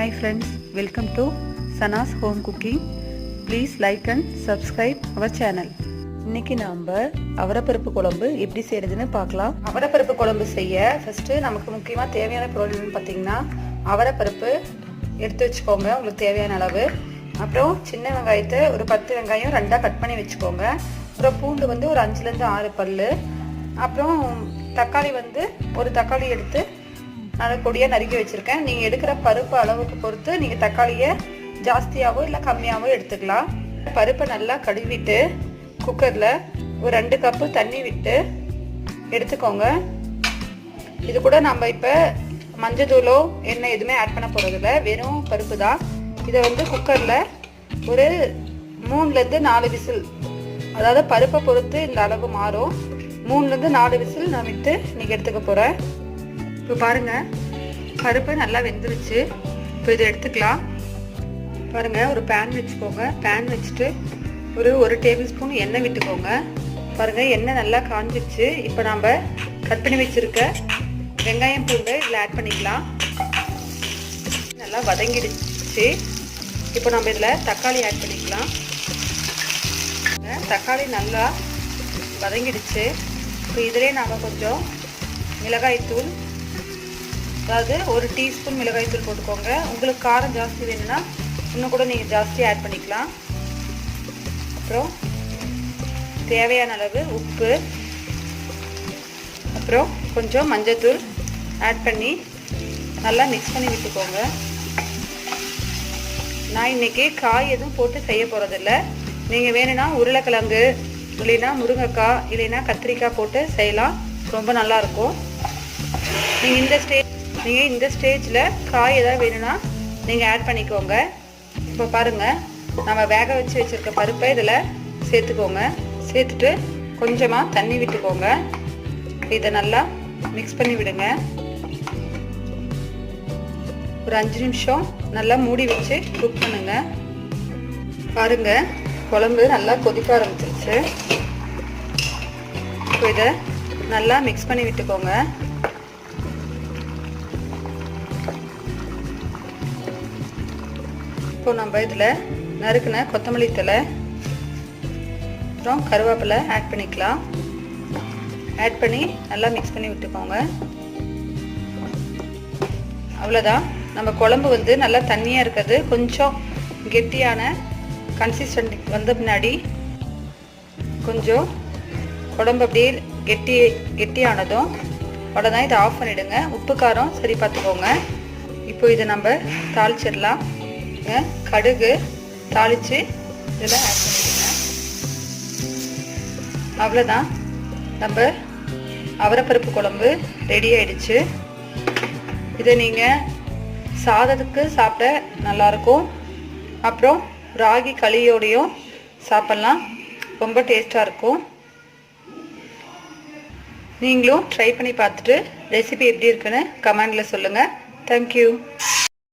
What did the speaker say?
Hi friends welcome to Sana's home cooking please like and subscribe our channel இன்னைக்கு நாம் அவரைப்பருப்பு குழம்பு எப்படி செய்யறதுன்னு பார்க்கலாம். அவரைப்பருப்பு குழம்பு செய்ய ஃபஸ்ட்டு நமக்கு முக்கியமாக தேவையான பொருள்னு பார்த்தீங்கன்னா அவரைப்பருப்பு எடுத்து வச்சுக்கோங்க உங்களுக்கு தேவையான அளவு. அப்புறம் சின்ன வெங்காயத்தை ஒரு பத்து வெங்காயம் ரெண்டாக கட் பண்ணி வச்சுக்கோங்க. அப்புறம் பூண்டு வந்து ஒரு அஞ்சுலேருந்து ஆறு பல் அப்புறம் தக்காளி வந்து ஒரு தக்காளி எடுத்து நல்லா கொடியாக நறுக்கி வச்சுருக்கேன். நீங்கள் எடுக்கிற பருப்பு அளவுக்கு பொறுத்து நீங்கள் தக்காளியை ஜாஸ்தியாகவோ இல்லை கம்மியாகவோ எடுத்துக்கலாம். பருப்பை நல்லா கழுவிட்டு குக்கரில் ஒரு ரெண்டு கப்பு தண்ணி விட்டு எடுத்துக்கோங்க. இது கூட நம்ம இப்போ மஞ்சத்தூளோ எண்ணெய் எதுவுமே ஆட் பண்ண போகிறதில்ல வெறும் பருப்பு தான். இதை வந்து குக்கரில் ஒரு மூணுலேருந்து நாலு விசில் அதாவது பருப்பை பொறுத்து இந்த அளவு மாறும். மூணுலேருந்து நாலு விசில் நான் விட்டு நீங்கள் எடுத்துக்க போகிறேன் இப்போ பாருங்கள் பருப்பு நல்லா வெந்துருச்சு. இப்போ இதை எடுத்துக்கலாம். பாருங்கள் ஒரு பேன் வச்சுக்கோங்க. பேன் வச்சுட்டு ஒரு ஒரு டேபிள் ஸ்பூன் எண்ணெய் விட்டுக்கோங்க. பாருங்கள் எண்ணெய் நல்லா காஞ்சிச்சு இப்போ நாம் கட் பண்ணி வச்சுருக்க வெங்காயம் பூண்டு இதில் ஆட் பண்ணிக்கலாம். நல்லா வதங்கிடுச்சு. இப்போ நம்ம இதில் தக்காளி ஆட் பண்ணிக்கலாம். தக்காளி நல்லா வதங்கிடுச்சு. இப்போ இதிலே நாம் கொஞ்சம் மிளகாய்த்தூள் அதாவது ஒரு டீஸ்பூன் மிளகாய்த்தூள் போட்டுக்கோங்க. உங்களுக்கு காரம் ஜாஸ்தி வேணும்னா இன்னும் கூட நீங்கள் ஜாஸ்தி ஆட் பண்ணிக்கலாம். அப்புறம் தேவையான அளவு உப்பு. அப்புறம் கொஞ்சம் மஞ்சத்தூள் ஆட் பண்ணி நல்லா மிக்ஸ் பண்ணி விட்டுக்கோங்க. நான் இன்றைக்கி காய் எதுவும் போட்டு செய்ய போகிறதில்ல நீங்கள் வேணும்னா உருளைக்கிழங்கு இல்லைன்னா முருங்கைக்காய் இல்லைன்னா கத்திரிக்காய் போட்டு செய்யலாம். ரொம்ப நல்லாயிருக்கும் நீங்கள் இந்த ஸ்டேஜ் நீங்கள் இந்த ஸ்டேஜில் காய் எதாவது வேணும்னா நீங்கள் ஆட் பண்ணிக்கோங்க. இப்போ பாருங்கள் நம்ம வேக வச்சு வச்சுருக்க பருப்பை இதில் சேர்த்துக்கோங்க. சேர்த்துட்டு கொஞ்சமாக தண்ணி விட்டுக்கோங்க. இதை நல்லா மிக்ஸ் பண்ணி விடுங்க. ஒரு அஞ்சு நிமிஷம் நல்லா மூடி வச்சு குக் பண்ணுங்க. பாருங்க குழம்பு நல்லா கொதிக்க ஆரம்பிச்சிருச்சு. இப்போ இதை நல்லா மிக்ஸ் பண்ணி விட்டுக்கோங்க. இப்போ நம்ம இதில் நறுக்குன கொத்தமல்லி தலை அப்புறம் கருவேப்பிலை ஆட் பண்ணிக்கலாம். ஆட் பண்ணி நல்லா மிக்ஸ் பண்ணி விட்டுக்கோங்க. அவ்வளோதான் நம்ம குழம்பு வந்து நல்லா தண்ணியாக இருக்கிறது. கொஞ்சம் கெட்டியான கன்சிஸ்டன்ட் வந்த பின்னாடி கொஞ்சம் குழம்பு அப்படியே கெட்டி கெட்டியானதும் உடனே இதை ஆஃப் பண்ணிவிடுங்க உப்பு காரம் சரி பார்த்துக்கோங்க. இப்போ இதை நம்ம தாளிச்சிடலாம். கடுகு தாளித்து இதில் ஆட் பண்ணிடுங்க. அவ்வளோதான் நம்ம அவரைப்பருப்பு குழம்பு ரெடி ஆயிடுச்சு. இதை நீங்கள் சாதத்துக்கு சாப்பிட நல்லாயிருக்கும். அப்புறம் ராகி களியோடையும் சாப்பிட்லாம். ரொம்ப டேஸ்ட்டாக இருக்கும். நீங்களும் ட்ரை பண்ணி பார்த்துட்டு ரெசிபி எப்படி இருக்குன்னு கமெண்டில் சொல்லுங்கள் தேங்க்யூ